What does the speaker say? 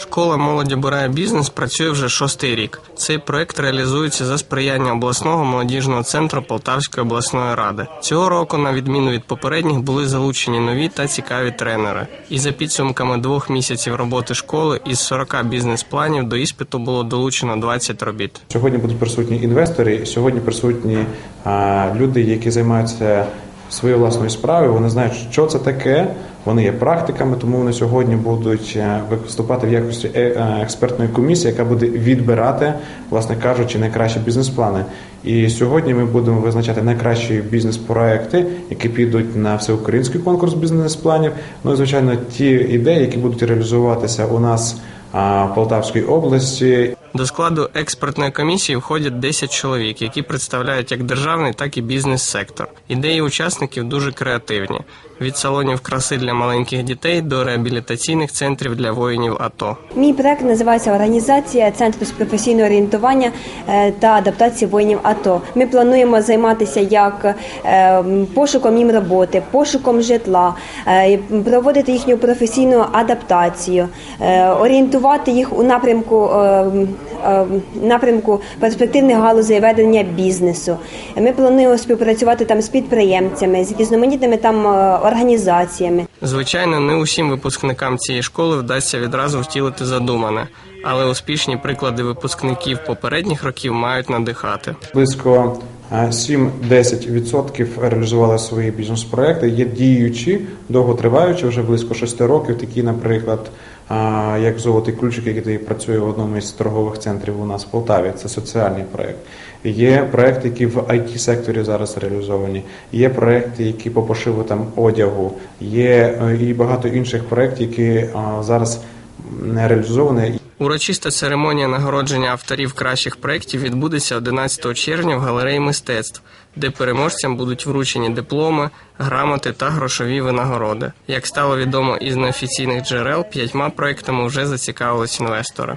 Школа молоді обирає бізнес працює вже шостий рік. Цей проект реалізується за сприяння обласного молодіжного центру Полтавської обласної ради. Цього року, на відміну від попередніх, були залучені нові та цікаві тренери. І за підсумками двох місяців роботи школи із 40 бізнес-планів до іспиту було долучено 20 робіт. Сьогодні будуть присутні інвестори, сьогодні присутні а, люди, які займаються своєю власною справою. Вони знають, що це таке. Вони є практиками, тому вони сьогодні будуть е, виступати в якості е, е, експертної комісії, яка буде відбирати, власне кажучи, найкращі бізнес-плани. І сьогодні ми будемо визначати найкращі бізнес-проекти, які підуть на всеукраїнський конкурс бізнес-планів. Ну і звичайно, ті ідеї, які будуть реалізуватися у нас в області. До складу експертної комісії входять 10 чоловік, які представляють як державний, так і бізнес-сектор. Ідеї учасників дуже креативні: від салонів краси для маленьких дітей до реабілітаційних центрів для воїнів АТО. Мій проект називається Організація Центру з професійного орієнтування е, та адаптації воїнів АТО. Ми плануємо займатися як е, пошуком їм роботи, пошуком житла, е, проводити їхню професійну адаптацію, орієнтувати їх у напрямку. Е, е, Напрямку перспективних галузей ведення бізнесу. Ми плануємо співпрацювати там з підприємцями, з різноманітними там е, організаціями. Звичайно, не усім випускникам цієї школи вдасться відразу втілити задумане, але успішні приклади випускників попередніх років мають надихати. Близько 7-10% реалізували свої бізнес-проекти. Є діючі, довготриваючі, вже близько 6 років. Такі, наприклад, як золотий ключик, який працює в одному із торгових центрів у нас в Полтаві. Це соціальний проект. Є проекти, які в it секторі зараз реалізовані. Є проекти, які по пошиву там одягу. Є е, і багато інших проєктів, які зараз не реалізовані. Урочиста церемонія нагородження авторів кращих проєктів відбудеться 11 червня в галереї мистецтв, де переможцям будуть вручені дипломи, грамоти та грошові винагороди. Як стало відомо із неофіційних джерел, п'ятьма проектами вже зацікавились інвестори.